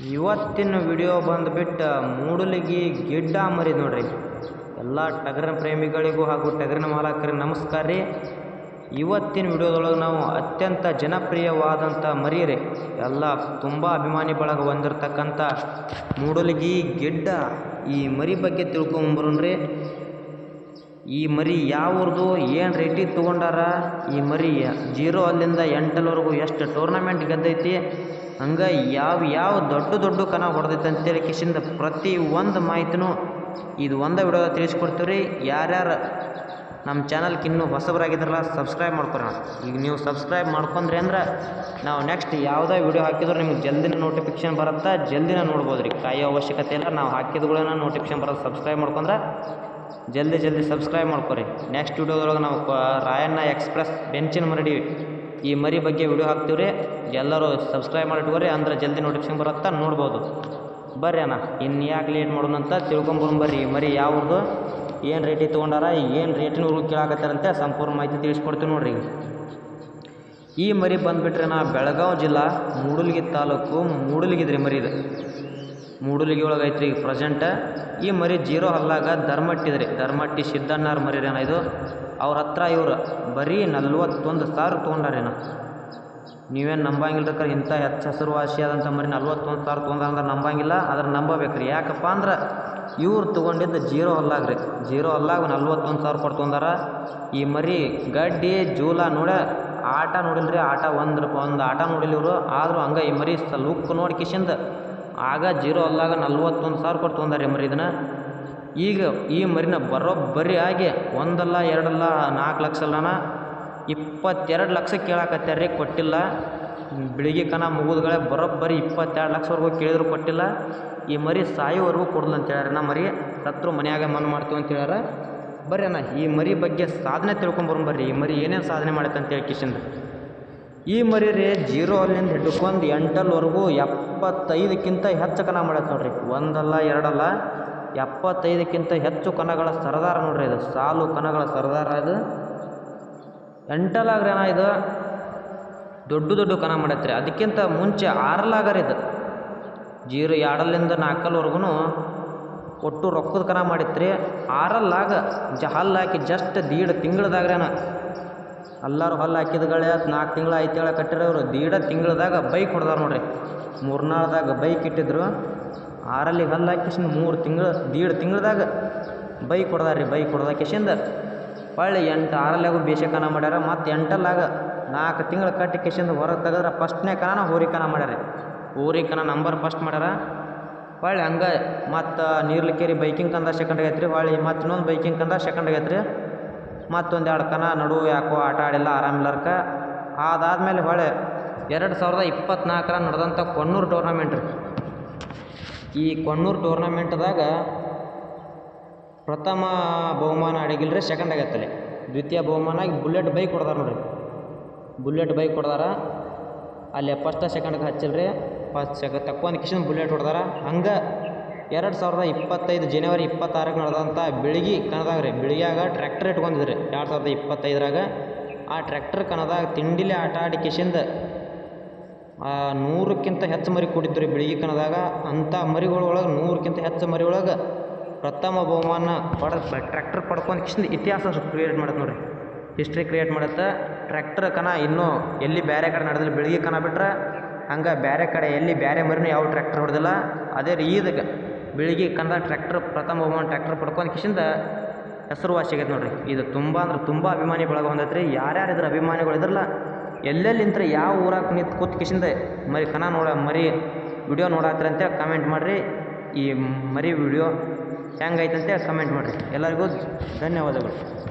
ಇವತ್ತಿನ ವಿಡಿಯೋ ಬಂದುಬಿಟ್ಟು ಮೂಡುಲಗಿ ಗಿಡ್ಡ ಮರಿ ನೋಡ್ರಿ. ಎಲ್ಲ ಟಗರಿನ ಪ್ರೇಮಿಗಳಿಗೂ ಹಾಗೂ ಟಗರಿನ ಮಾಲಕರಿಗೆ ನಮಸ್ಕಾರ ರೀ. ಇವತ್ತಿನ ವಿಡಿಯೋದೊಳಗೆ ನಾವು ಅತ್ಯಂತ ಜನಪ್ರಿಯವಾದಂಥ ಮರಿ ರೀ. ಎಲ್ಲ ತುಂಬ ಅಭಿಮಾನಿ ಬಳಗ ಹೊಂದಿರತಕ್ಕಂಥ ಮೂಡುಲಗಿ ಗಿಡ್ಡ ಈ ಮರಿ ಬಗ್ಗೆ ತಿಳ್ಕೊಂಬರೋಣ್ರಿ ಈ ಮರಿ ಯಾವ ಊರ್ದು ಏನು ರೇಟಿಗೆ ತೊಗೊಂಡಾರ? ಈ ಮರಿ ಜೀರೋ ಅಲ್ಲಿಂದ ಎಂಟಲ್ವರೆಗೂ ಎಷ್ಟು ಟೂರ್ನಮೆಂಟ್ ಗೆದ್ದೈತಿ? ಹಂಗೆ ಯಾವ ಯಾವ ದೊಡ್ಡ ದೊಡ್ಡ ಕನ ಹೊಡೆದೈತೆ ಅಂತೇಳಿ ಕಿಶಿಂದ ಪ್ರತಿ ಒಂದು ಮಾಹಿತಿನೂ ಇದು ಒಂದೇ ವಿಡಿಯೋ ತಿಳಿಸ್ಕೊಡ್ತೀವಿ ರೀ ಯಾರ್ಯಾರು ನಮ್ಮ ಚಾನಲ್ಗೆ ಇನ್ನೂ ಹೊಸಬರಾಗಿದ್ರಲ್ಲ ಸಬ್ಸ್ಕ್ರೈಬ್ ಮಾಡ್ಕೊರೋಣ ಈಗ ನೀವು ಸಬ್ಸ್ಕ್ರೈಬ್ ಮಾಡ್ಕೊಂಡ್ರಿ ಅಂದ್ರೆ ನಾವು ನೆಕ್ಸ್ಟ್ ಯಾವುದೇ ವಿಡಿಯೋ ಹಾಕಿದ್ರು ನಿಮ್ಗೆ ಜಲ್ದಿನ ನೋಟಿಫಿಕೇಶನ್ ಬರುತ್ತಾ, ಜಲ್ದಿನ ನೋಡ್ಬೋದು ರೀ ಕಾಯೋ ಅವಶ್ಯಕತೆ ಇಲ್ಲ, ನಾವು ಹಾಕಿದ್ಗಳನ್ನ ನೋಟಿಫಿಕೇಶನ್ ಬರೋದು ಸಬ್ಸ್ಕ್ರೈಬ್ ಮಾಡ್ಕೊಂಡ್ರೆ ಜಲ್ದಿ ಜಲ್ದಿ ಸಬ್ಸ್ಕ್ರೈಬ್ ಮಾಡ್ಕೊರಿ. ನೆಕ್ಸ್ಟ್ ವಿಡಿಯೋದೊಳಗೆ ನಾವು ರಾಯಣ್ಣ ಎಕ್ಸ್ಪ್ರೆಸ್ ಬೆಂಚಿನ ಮರಡಿ ಈ ಮರಿ ಬಗ್ಗೆ ವಿಡಿಯೋ ಹಾಕ್ತೀವಿ ಎಲ್ಲರೂ ಸಬ್ಸ್ಕ್ರೈಬ್ ಮಾಡಿಟ್ಕೋರಿ, ಅಂದ್ರೆ ಜಲ್ದಿ ನೋಟಿಫಿಕೇಶನ್ ಬರುತ್ತಾ ನೋಡ್ಬೋದು. ಬರ್ರಿ ಅಣ್ಣ ಇನ್ನು ಯಾಕೆ ಲೇಟ್ ಮಾಡೋಣ ಅಂತ ತಿಳ್ಕೊಂಬರು ಬರ್ರಿ. ಈ ಮರಿ ಯಾವ್ದು, ಏನು ರೇಟಿಗೆ ತೊಗೊಂಡಾರ, ಏನು ರೇಟಿನ ಹುಡುಗ ಕೇಳಾಕತ್ತಾರಂತೆ, ಸಂಪೂರ್ಣ ಮಾಹಿತಿ ತಿಳಿಸ್ಕೊಡ್ತೀವಿ ನೋಡ್ರಿ. ಈ ಮರಿ ಬಂದುಬಿಟ್ರೆ ನಾ ಬೆಳಗಾವಿ ಜಿಲ್ಲಾ, ಮೂಡಲಗಿ ತಾಲೂಕು ಮೂಡಲಗಿದ್ರಿ ಮರಿ ಇದು. ಮೂಡಲಗಿ ಒಳಗೆ ಐತ್ರಿ ಈಗ ಪ್ರೆಸೆಂಟ್ ಈ ಮರಿ ಜೀರೋ ಹಲ್ಲಾಗ ಧರ್ಮಟ್ಟಿದ್ರಿ. ಧರ್ಮಟ್ಟಿ ಸಿದ್ದಣ್ಣವ್ರ ಮರಿರೇನ ಇದು. ಅವ್ರ ಹತ್ರ ಇವ್ರು ಬರೀ ನಲ್ವತ್ತೊಂದು ಸಾವಿರ ತೊಗೊಂಡಾರೇನ ನೀವೇನು ನಂಬಂಗಿಲ್ಲ ರೀ ಇಂಥ ಹೆಚ್ಚು ಹೆಸರುವಾಸಿಯಾದಂಥ ಮರಿ ನಲ್ವತ್ತೊಂದು ಸಾವಿರ ತೊಗೊಂಡ ಅಂದ್ರೆ ನಂಬಂಗಿಲ್ಲ ಅದ್ರ ನಂಬಬೇಕು ರೀ ಯಾಕಪ್ಪ ಅಂದ್ರೆ ಇವ್ರು ತೊಗೊಂಡಿದ್ದು ಜೀರೋ ಹಲ್ಲಾಗ ರೀ ಜೀರೋ ಹಲ್ಲಾಗ ನಲ್ವತ್ತೊಂದು ಸಾವಿರ ಕೊಟ್ಟು ತೊಗೊಂಡಾರ ಈ ಮರಿ ಗಡ್ಡಿ, ಜೂಲ ನೋಡ ಆಟ ನೋಡಿಲ್ರಿ, ಆಟ ಒಂದು ಒಂದು ಆಟ ನೋಡಿಲ್ಲ ಇವರು. ಆದರೂ ಹಂಗೆ ಈ ಮರಿ ಲುಕ್ ನೋಡಿ ಕಿಶಿಂದ. ಆಗ ಜೀರೋ ಅಲ್ಲಾಗ ನಲ್ವತ್ತೊಂದು ಸಾವಿರ ಕೊಟ್ಟು ತೊಗೊಂಡಾರ ಈ ಮರಿ ಇದನ್ನ. ಈಗ ಈ ಮರಿನ ಬರೋಬ್ಬರಿ ಆಗಿ ಒಂದಲ್ಲ, ಎರಡಲ್ಲ, ನಾಲ್ಕು ಲಕ್ಷ ಅಲ್ಲಣ ಇಪ್ಪತ್ತೆರಡು ಲಕ್ಷ ಕೇಳಾಕತ್ಯಾರ ರೀ ಕೊಟ್ಟಿಲ್ಲ. ಬೆಳಿಗ್ಗೆ ಕನ ಮುಗಿದ್ಗಳೇ ಬರೋಬ್ಬರಿ ಇಪ್ಪತ್ತೆರಡು ಲಕ್ಷವರೆಗೂ ಕೇಳಿದ್ರು ಕೊಟ್ಟಿಲ್ಲ. ಈ ಮರಿ ಸಾಯೋವರೆಗೂ ಕೊಡಲ್ಲ ಅಂತ ಹೇಳ್ಯಾರ. ನಾ ಮರಿ ಸತ್ರು ಮನೆಯಾಗೆ ಮನ್ ಮಾಡ್ತೀವಿ ಅಂತ ಹೇಳ್ಯಾರ. ಬರ್ರಿ ಅಣ್ಣ, ಈ ಮರಿ ಬಗ್ಗೆ ಸಾಧನೆ ತಿಳ್ಕೊಂಬರೋಣ ಬರ್ರಿ. ಈ ಮರಿ ಏನೇನು ಸಾಧನೆ ಮಾಡುತ್ತೆ ಕಿಶನ್ ಈ ಮರಿ ರೀ ಜೀರೋ ಅಲ್ಲಿಂದ ಹಿಡ್ಕೊಂಡು ಎಂಟಲ್ವರೆಗೂ ಎಪ್ಪತ್ತೈದಕ್ಕಿಂತ ಹೆಚ್ಚು ಕನ ಮಾಡತ್ತೆ ನೋಡ್ರಿ. ಒಂದಲ್ಲ, ಎರಡಲ್ಲ. ಎಪ್ಪತ್ತೈದಕ್ಕಿಂತ ಹೆಚ್ಚು ಕಣಗಳ ಸರದಾರ ನೋಡ್ರಿ ಇದು. ಸಾಲು ಕಣಗಳ ಸರದಾರ ಇದು. ಎಂಟಲಾಗ್ರೇನ ಇದು. ದೊಡ್ಡ ದೊಡ್ಡ ಕಣ ಮಾಡತ್ರಿ. ಅದಕ್ಕಿಂತ ಮುಂಚೆ ಆರಲಾಗರ ಇದು. ಜೀರೋ ಎರಡಲ್ಲಿಂದ ನಾಲ್ಕಲ್ವರೆಗೂ ಒಟ್ಟು ರೊಕ್ಕದ ಕನ ಮಾಡಿತ್ರಿ. ಆರಲ್ಲಾಗ ಜ ಹಲ್ಲು ಹಾಕಿ ಜಸ್ಟ್ ದೀಡ ತಿಂಗಳದಾಗ್ರೇನ ಎಲ್ಲರೂ ಹಲ್ಲು ಹಾಕಿದ್ಗಳೇ ನಾಲ್ಕು ತಿಂಗಳ ಐದು ತಿಂಗಳ ಕಟ್ಟಿರೋರು. ದೀಡ ತಿಂಗಳದಾಗ ಬೈಕ್ ಹೊಡೆದಾರ ನೋಡ್ರಿ. ಮೂರ್ನಾಳ್ದಾಗ ಬೈಕ್ ಇಟ್ಟಿದ್ರು. ಆರಲ್ಲಿ ಹಲ್ಲು ಹಾಕಿಸಿಂದ ಮೂರು ತಿಂಗಳು, ದೀಡ್ ತಿಂಗಳದಾಗ ಹೊಡೆದಾರ ರೀ ಬೈಕ್ ಹೊಡೆದ ಕಿಶಿಂದ ಹೊಳ್ಳಿ ಎಂಟು ಆರಲ್ಲಾಗು ಬೇಸೆ ಕನ ಮಾಡ್ಯಾರ, ಮತ್ತು ಎಂಟಲ್ಲಾಗ ನಾಲ್ಕು ತಿಂಗಳು ಕಟ್ಟಿ ಕಿಶಿಂದ ಹೊರಗೆ ತೆಗೆದ್ರೆ ಫಸ್ಟ್ನೇ ಕನ ಹೋರಿಕನ ಮಾಡ್ಯಾರ ಹೋರಿಕನ ನಂಬರ್ ಫಸ್ಟ್ ಮಾಡ್ಯಾರ. ಹೊಳ್ಳಿ ಹಂಗೆ ಮತ್ತು ನೀರ್ಲಿಕ್ಕೇರಿ ಬೈಕಿಂಗ್ ಕಂದ ಸೆಕೆಂಡ್ ಆಗೈತ್ರಿ ಹೊಳ್ಳಿ ಮತ್ತು ಇನ್ನೊಂದು ಬೈಕಿಂಗ್ ಕಂದ ಸೆಕೆಂಡ್ ಆಗೈತ್ರಿ ಮತ್ತೊಂದು ಎರಡು ಕನ ನಡು ಯಾಕೋ ಆಟ ಆಡಿಲ್ಲ ಆರಾಮಿಲ್ಲರ್ಕ ಅದಾದಮೇಲೆ ಹೊಳೆ ಎರಡು ಸಾವಿರದ ಇಪ್ಪತ್ತ್ನಾಲ್ಕರ ನಡೆದಂಥ ಕೊನ್ನೂರು ಟೂರ್ನಮೆಂಟ್ ರೀ. ಈ ಕೊಣ್ಣೂರು ಟೂರ್ನಮೆಂಟ್ದಾಗ ಪ್ರಥಮ ಬಹುಮಾನ ಅಡಿಗಿಲ್ಲ ರೀ ಸೆಕೆಂಡ್ ಆಗೈತಲ್ಲಿ ದ್ವಿತೀಯ ಬಹುಮಾನ ಬುಲೆಟ್ ಬೈಕ್ ಕೊಡ್ದಾರ ನೋಡ್ರಿ. ಬುಲೆಟ್ ಬೈಕ್ ಕೊಡ್ದಾರ ಅಲ್ಲಿ ಫಸ್ಟ್ ಸೆಕೆಂಡ್ಗೆ ಹಚ್ಚಿಲ್ಲ ರೀ ಫಸ್ಟ್ ಸೆಕ ತಕ್ಕೊಂದು ಕಿಶನ್ ಬುಲೆಟ್ ಹೊಡ್ದಾರ. ಹಂಗೆ ಎರಡು ಸಾವಿರದ ಇಪ್ಪತ್ತೈದು ಜನವರಿ ಇಪ್ಪತ್ತಾರಕ್ಕೆ ನಡೆದಂಥ ಬೆಳಗ್ಗೆ ಕಣದಾಗ ರೀ, ಬೆಳಗ್ಯಾಗ ಟ್ರ್ಯಾಕ್ಟರ್ ಇಟ್ಕೊಂಡಿದ್ರಿ. ಎರಡು ಸಾವಿರದ ಇಪ್ಪತ್ತೈದರಾಗ ಆ ಟ್ರ್ಯಾಕ್ಟರ್ ಕಣದಾಗ ತಿಂಡಿಲಿ ಆಟ ಆಡಿ ಕಿಶಿಂದ ನೂರಕ್ಕಿಂತ ಹೆಚ್ಚು ಮರಿ ಕೊಟ್ಟಿದ್ದು ರೀ ಬೆಳಗ್ಗೆ ಕಣದಾಗ. ಅಂಥ ಮರಿಗಳೊಳಗೆ ನೂರಕ್ಕಿಂತ ಹೆಚ್ಚು ಮರಿ ಒಳಗೆ ಪ್ರಥಮ ಬಹುಮಾನ ಪಡ ಟ್ರ್ಯಾಕ್ಟರ್ ಪಡ್ಕೊಂಡು ಕಿಶಿಂದ ಇತಿಹಾಸ ಕ್ರಿಯೇಟ್ ಮಾಡತ್ತೆ ನೋಡಿರಿ. ಹಿಸ್ಟ್ರಿ ಕ್ರಿಯೇಟ್ ಮಾಡತ್ತೆ. ಟ್ರ್ಯಾಕ್ಟರ್ ಕನ ಇನ್ನೂ ಎಲ್ಲಿ ಬೇರೆ ಕಡೆ ನಡೆದಿಲ್ಲ ಬೆಳಗ್ಗೆ ಕನ ಬಿಟ್ರೆ ಹಂಗೆ ಬೇರೆ ಕಡೆ ಎಲ್ಲಿ ಬೇರೆ ಮರಿನೂ ಯಾವ ಟ್ರ್ಯಾಕ್ಟರ್ ಹೊಡೆದಿಲ್ಲ. ಅದೇ ರೀ ಇದಕ್ಕೆ ಬೆಳಿಗ್ಗೆ ಕಣದಾಗ ಟ್ರ್ಯಾಕ್ಟರ್ ಪ್ರಥಮ ಬಹುಮಾನ ಟ್ರ್ಯಾಕ್ಟರ್ ಪಡ್ಕೊಂಡು ಕಿಶಿಂದ ಹೆಸರುವಾಸಿ ಆಗೈತೆ ನೋಡಿರಿ. ಇದು ತುಂಬ ಅಂದ್ರೆ ತುಂಬ ಅಭಿಮಾನಿ ಬಳಗ ಹೊಂದೈತೆ ರೀ ಯಾರ್ಯಾರು ಇದ್ರ ಅಭಿಮಾನಿಗಳು ಇದ್ರಲ್ಲ ಎಲ್ಲೆಲ್ಲಿ ನಿಂತ್ರೆ ಯಾವ ಊರಾಗ ನಿಂತು ಕೂತ್ ಕಿಶಿಂದ ಮರಿ ಕನ ನೋಡ, ಮರಿ ವಿಡಿಯೋ ನೋಡತ್ತೀರ ಅಂತೇಳಿ ಕಮೆಂಟ್ ಮಾಡಿರಿ. ಈ ಮರಿ ವಿಡಿಯೋ ಹೆಂಗೈತೆ ಕಮೆಂಟ್ ಮಾಡಿರಿ. ಎಲ್ಲರಿಗೂ ಧನ್ಯವಾದಗಳು.